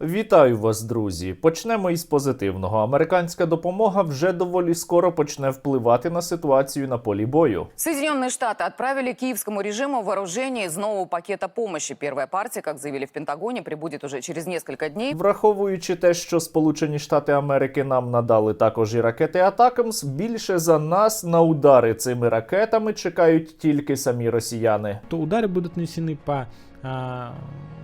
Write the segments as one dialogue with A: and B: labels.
A: Вітаю вас, друзі! Почнемо із позитивного. Американська допомога вже доволі скоро почне впливати на ситуацію на полі бою.
B: Соединенные Штаты отправили киевскому режиму вооружение из нового пакета помощи. Первая партия, как заявили в Пентагоне, прибудет уже через несколько дней.
A: Враховуючи те, що Сполучені Штати Америки нам надали також і ракети Атакамс, більше за нас на удари цими ракетами чекають тільки самі росіяни.
C: то удары будут нанесены по а,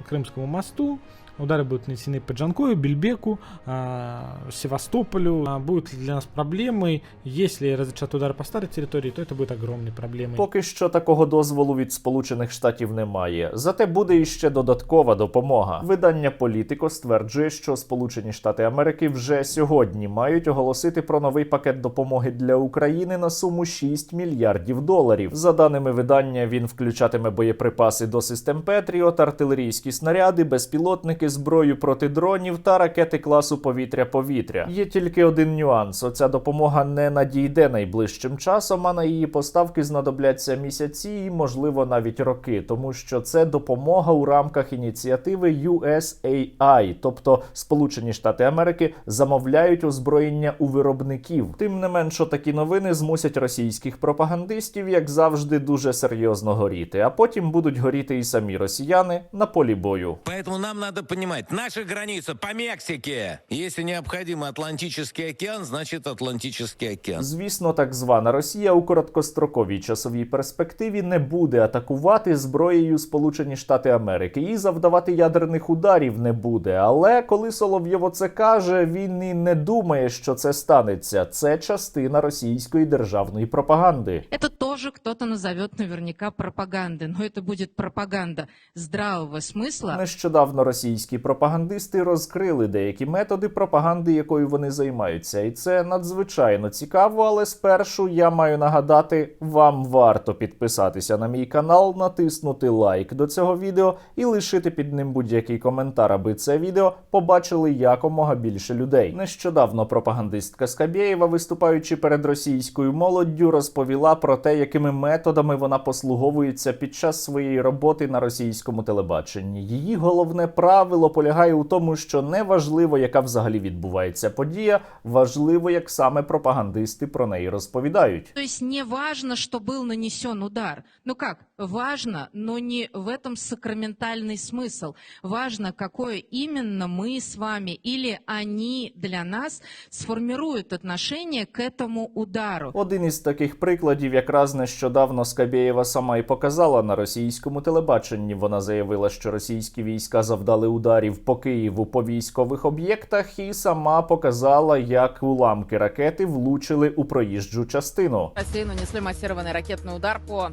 C: Крымскому мосту, удары будут нанесены по Джанкою, Бельбеку, а, Севастополю. А, будут для нас проблемой, если разрешат удары по старой территории, то это будет огромной проблемой.
A: Поки що такого дозволу від Сполучених Штатів немає. Зате буде іще додаткова допомога. Видання Політико стверджує, що Сполучені Штати Америки вже сьогодні мають оголосити про новий пакет допомоги для України на суму 6 мільярдів доларів. За даними видання, він включатиме боєприпаси до систем Петріот, артилерійські снаряди, безпілотники, зброю проти дронів та ракети класу повітря-повітря. Є тільки один нюанс: оця допомога не надійде найближчим часом, а на її поставки знадобляться місяці і, можливо, навіть роки, тому що це допомога у рамках ініціативи USAI, тобто Сполучені Штати Америки замовляють озброєння у виробників. Тим не менш, такі новини змусять російських пропагандистів, як завжди, дуже серйозно горіти, а потім будуть горіти і самі росіяни на полі бою.
D: Поэтому нам надо понимать, наша граница по Мексике. Если необходимо Атлантический океан, значит Атлантический океан.
A: Звісно, так звана Росія у короткостроковій часовій перспективі не буде атакувати зброєю Сполучені Штати Америки і завдавати ядерних ударів не буде. Але коли Соловйов оце каже, він і не думає, що це станеться. Це частина російської державної пропаганди.
E: Это тоже кто-то назовет наверняка пропагандой, но это будет пропаганда здравого смысла.
A: Нещодавно російські пропагандисти розкрили деякі методи пропаганди, якою вони займаються, і це надзвичайно цікаво. Але спершу я маю нагадати, вам варто підписатися на мій канал, натиснути лайк до цього відео і лишити під ним будь-який коментар, аби це відео побачили якомога більше людей. Нещодавно пропагандистка Скабєєва, виступаючи перед російською молоддю, розповіла про те, якими методами вона послуговується під час своєї роботи на російському телебаченні. Її головне правило полягає у тому, що не важливо, яка взагалі відбувається подія, важливо, як саме пропагандисти про неї розповідають.
E: То есть не важно, что был нанесен удар. Ну как, важно, но не в этом сакраментальный смысл. Важно, какое именно мы с вами или они для нас сформируют отношение к этому удару.
A: Один із таких прикладів якраз нещодавно Скабєєва сама і показала на російському телебаченні. Вона заявила, що російські війська завдали ударів по Києву по військових об'єктах, і сама показала, як уламки ракети влучили у проїжджу частину.
F: России нанесли массированный ракетный удар по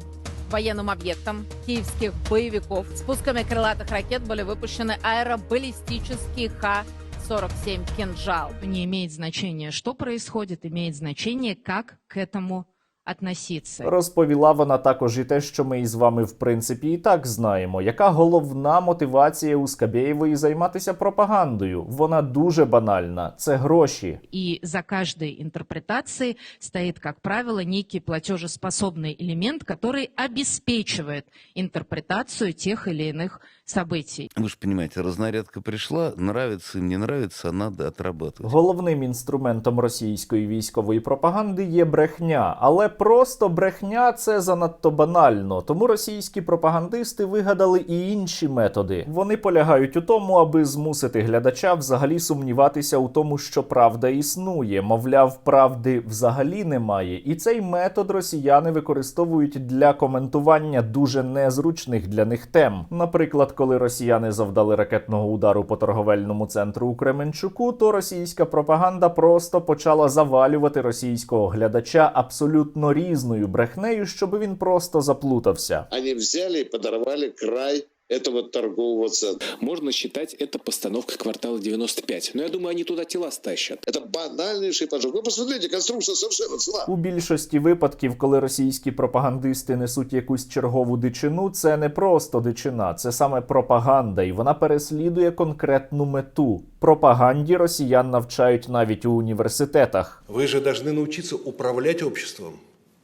F: военным объектам киевских боевиков. Спусками крылатых ракет были выпущены аэробаллистические Х-47 «Кинжал».
E: Не имеет значения, что происходит, имеет значение, как к этому относиться.
A: Розповіла вона також і те, що ми із вами в принципі і так знаємо. Яка головна мотивація у Скабєєвої займатися пропагандою? Вона дуже банальна. Це гроші.
E: И за каждой интерпретацией стоит, как правило, некий платежеспособный элемент, который обеспечивает интерпретацию тех или иных событий.
G: Вы же понимаете, разнарядка пришла, нравится им, не нравится, а надо отрабатывать.
A: Головним інструментом російської військової пропаганди є брехня, але просто брехня це занадто банально. Тому російські пропагандисти вигадали і інші методи. Вони полягають у тому, аби змусити глядача взагалі сумніватися у тому, що правда існує. Мовляв, правди взагалі немає. І цей метод росіяни використовують для коментування дуже незручних для них тем. Наприклад, коли росіяни завдали ракетного удару по торговельному центру у Кременчуку, то російська пропаганда просто почала завалювати російського глядача абсолютно різною брехнею, щоб він просто заплутався.
H: они взяли и подорвали край этого торгового центра.
I: Можно считать это постановкой квартала 95. Но я думаю, они туда тела стащат.
H: Это банальнейший поджог. Вы посмотрите, конструкция совершенно цела.
A: У більшості випадків, коли російські пропагандисти несуть якусь чергову дичину, це не просто дичина, це саме пропаганда, і вона переслідує конкретну мету. Пропаганді росіян навчають навіть у університетах.
J: Вы же должны научиться управлять обществом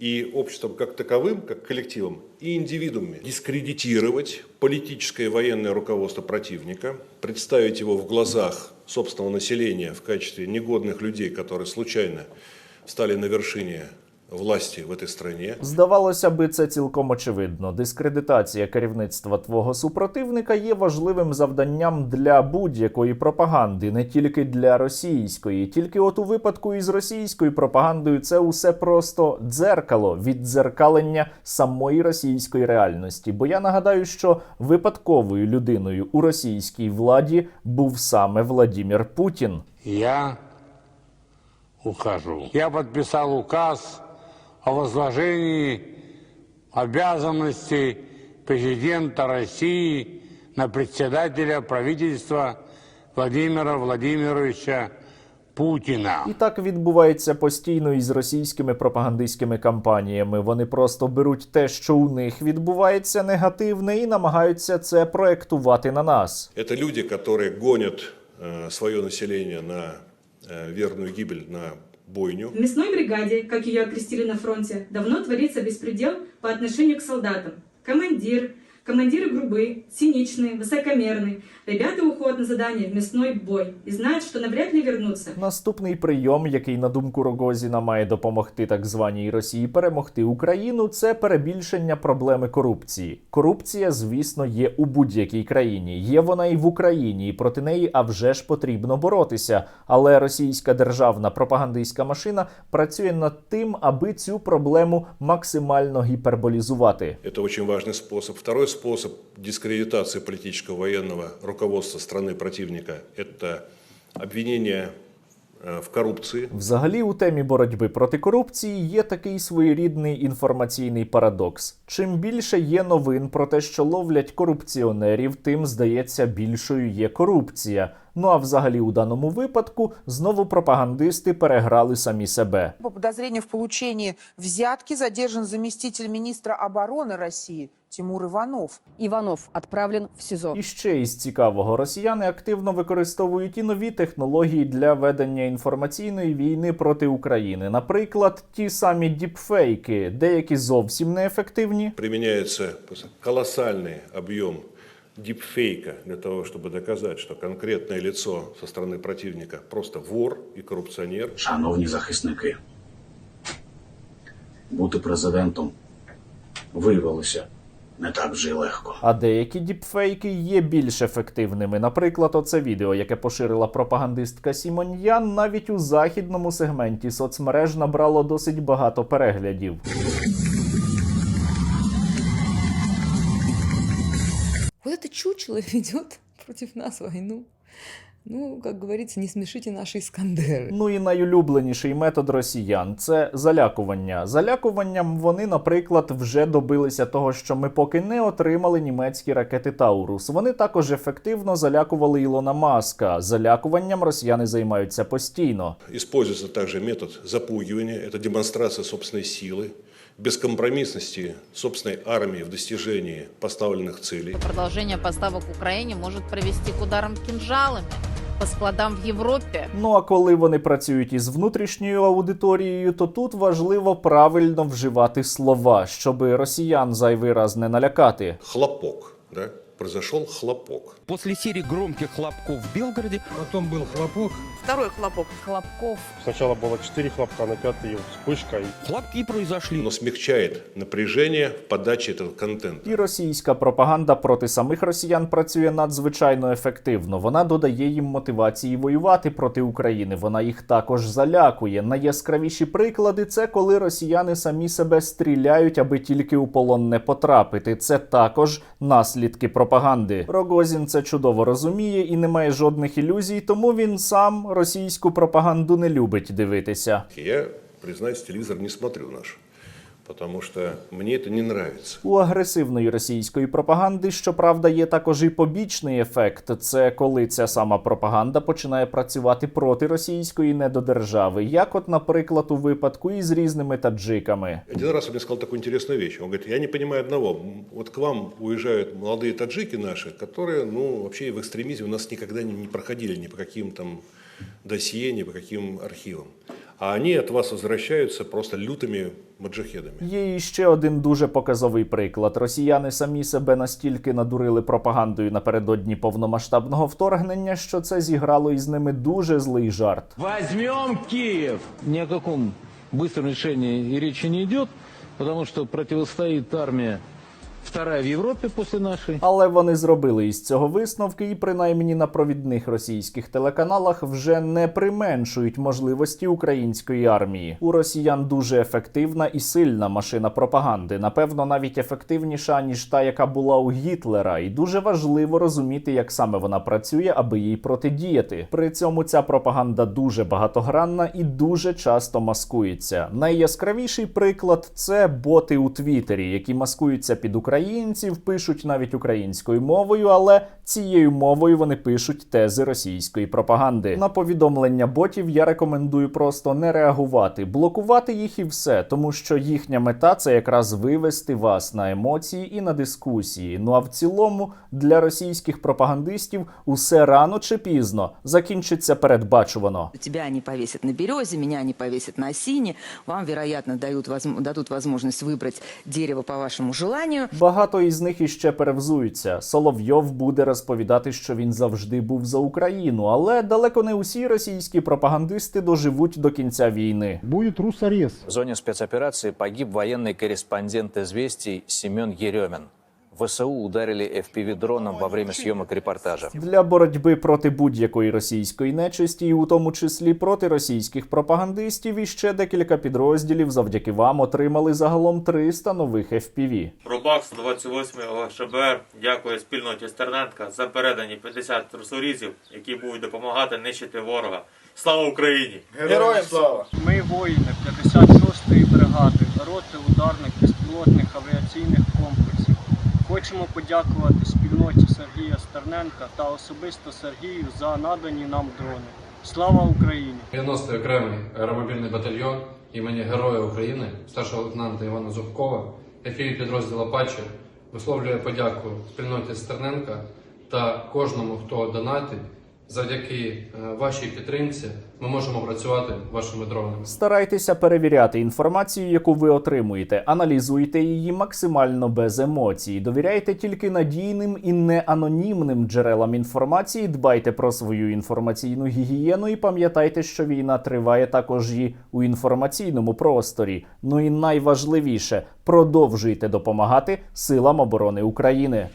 J: И обществом как таковым, как коллективом, и индивидуумами. Дискредитировать политическое и военное руководство противника, представить его в глазах собственного населения в качестве негодных людей, которые случайно стали на вершине власти в этой стране.
A: Здавалося би, це цілком очевидно. Дискредитація керівництва твого супротивника є важливим завданням для будь-якої пропаганди, не тільки для російської. Тільки от у випадку із російською пропагандою це усе просто дзеркало віддзеркалення самої російської реальності. Бо я нагадаю, що випадковою людиною у російській владі був саме Владімір Путін.
K: Я ухожу. Я подписал указ о возложении обязанностей президента России на председателя правительства Владимира Владимировича Путина.
A: І так відбувається постійно із російськими пропагандистськими кампаніями. Вони просто беруть те, що у них відбувається негативне, і намагаються це проектувати на нас.
J: Это люди, которые гонят э, свое население на э, верную гибель, на бойню.
L: В мясной бригаде, как ее окрестили на фронте, давно творится беспредел по отношению к солдатам. Командир, командиры грубы, циничные, высокомерные. Ребята уходят на задание в мясной бой и знают, что навряд ли вернутся.
A: Наступний прийом, який на думку Рогозіна має допомогти так званій Росії перемогти Україну, це перебільшення проблеми корупції. Корупція, звісно, є у будь-якій країні. Є вона і в Україні, і проти неї а вже ж потрібно боротися. Але російська державна пропагандистська машина працює над тим, аби цю проблему максимально гіперболізувати.
J: Это очень важный способ. Второй способ дискредитации политического военного руководства страны противника – это обвинение э, в коррупции.
A: Взагалі, у темі боротьби проти корупції є такий своєрідний інформаційний парадокс. Чим більше є новин про те, що ловлять корупціонерів, тим здається більшою є корупція. Ну а взагалі, у даному випадку знову пропагандисти переграли самі себе.
M: По подозрению в получении взятки задержан заместитель министра обороны России Тимур Иванов.
B: Иванов отправлен в СИЗО.
A: І ще із цікавого, росіяни активно використовують і нові технології для ведення інформаційної війни проти України. Наприклад, ті самі діпфейки, деякі зовсім неефективні.
J: Применяется просто колоссальный объем дипфейка для того, чтобы доказать, что конкретное лицо со стороны противника просто вор и коррупционер.
K: Шановні захисники, бути президентом виявилося не так вже й легко.
A: А деякі діпфейки є більш ефективними. Наприклад, оце відео, яке поширила пропагандистка Сімоньян, навіть у західному сегменті соцмереж набрало досить багато переглядів.
L: Вот это чучело ведет против нас войну. Ну, как говорится, не смешите наши Искандеры.
A: Ну і найулюбленіший метод росіян це залякування. Залякуванням вони, наприклад, вже добилися того, що ми поки не отримали німецькі ракети Таурус. Вони також ефективно залякували Ілона Маска. Залякуванням росіяни займаються постійно.
J: Используется также метод запугивания, это демонстрация собственной силы, бескомпромиссности собственной армии в достижении поставленных целей.
F: Продолжение поставок Украине может привести к ударам кинжалами по складам в Європі.
A: Ну а коли вони працюють із внутрішньою аудиторією, то тут важливо правильно вживати слова, щоб росіян зайвий раз не налякати.
J: Хлопок, да? Произошел хлопок.
D: После серии громких хлопков в Белгороде
C: Потом был хлопок.
M: Второй хлопок.
B: Хлопков.
K: Сначала было 4 хлопка, на пятый вспышка.
D: хлопки произошли.
J: Но смягчает напряжение в подаче этого контента.
A: І російська пропаганда проти самих росіян працює надзвичайно ефективно. Вона додає їм мотивації воювати проти України. Вона їх також залякує. Найяскравіші приклади це коли росіяни самі себе стріляють, аби тільки у полон не потрапити. Це також наслідки пропаганди. Рогозін це чудово розуміє і не має жодних ілюзій, тому він сам російську пропаганду не любить дивитися.
J: Я, признаюсь, телевізор не смотрю наш, потому что мне это не нравится.
A: У агресивної російської пропаганди, щоправда, є також і побічний ефект. Це коли ця сама пропаганда починає працювати проти російської недодержави, як, от, наприклад, у випадку із різними таджиками.
J: Один раз он мне сказал такую интересную вещь. Он говорит, я не понимаю одного. М, Вот к вам уезжают молодые таджики наши, которые, ну, вообще в экстремизме у нас никогда не, не проходили ни по каким там досье, ни по каким архивам. А они от вас возвращаются просто лютыми маджахедами.
A: Є і ще один дуже показовий приклад. Росіяни самі себе настільки надурили пропагандою напередодні повномасштабного вторгнення, що це зіграло із ними дуже злий жарт.
D: Возьмем Київ ні о каком швидкому рішенні і речі не йде, тому що протистоїть армия вторая в Европе после нашей.
A: Але вони зробили із цього висновки, і принаймні на провідних російських телеканалах вже не применшують можливості української армії. У росіян дуже ефективна і сильна машина пропаганди, напевно, навіть ефективніша ніж та, яка була у Гітлера, і дуже важливо розуміти, як саме вона працює, аби їй протидіяти. При цьому ця пропаганда дуже багатогранна і дуже часто маскується. Найяскравіший приклад це боти у Твіттері, які маскуються під українців, пишуть навіть українською мовою, але цією мовою вони пишуть тези російської пропаганди. На повідомлення ботів я рекомендую просто не реагувати, блокувати їх і все, тому що їхня мета це якраз вивести вас на емоції і на дискусії. Ну а в цілому для російських пропагандистів усе рано чи пізно закінчиться передбачувано.
N: Тебя они повесят на березе, меня они повесят на осине. Вам, вероятно, дают, возм- дадут возможность выбрать дерево по вашему желанию.
A: Багато із них іще перевзуються. Соловйов буде розповідати, що він завжди був за Україну, але далеко не усі російські пропагандисти доживуть до кінця війни.
O: Буде русарез.
P: В зоні спецоперації погиб воєнний кореспондент «Известий» Семен Еремин. ВСУ ударили FPV-дроном во время съемок репортажа.
A: Для боротьби проти будь-якої російської нечисті, і у тому числі проти російських пропагандистів, іще декілька підрозділів завдяки вам отримали загалом 300 нових FPV.
Q: Рубак 128 ОШБР дякує спільноті Стерненка за передані 50 трусорізів, які будуть допомагати нищити ворога. Слава Україні!
R: Героям слава!
S: Ми воїни 56-ї бригади, роти ударних безпілотних авіаційних комплексів. Хочемо подякувати спільноті Сергія Стерненка та особисто Сергію за надані нам дрони. Слава Україні!
T: 90-й окремий аеромобільний батальйон імені Героя України, старшого лейтенанта Івана Зубкова, який підрозділ Апачі висловлює подяку спільноті Стерненка та кожному, хто донатить. Завдяки е, вашій підтримці ми можемо працювати вашими дронами.
A: Старайтеся перевіряти інформацію, яку ви отримуєте, аналізуйте її максимально без емоцій. Довіряйте тільки надійним і не анонімним джерелам інформації. Дбайте про свою інформаційну гігієну і пам'ятайте, що війна триває також і у інформаційному просторі. Ну і найважливіше продовжуйте допомагати силам оборони України.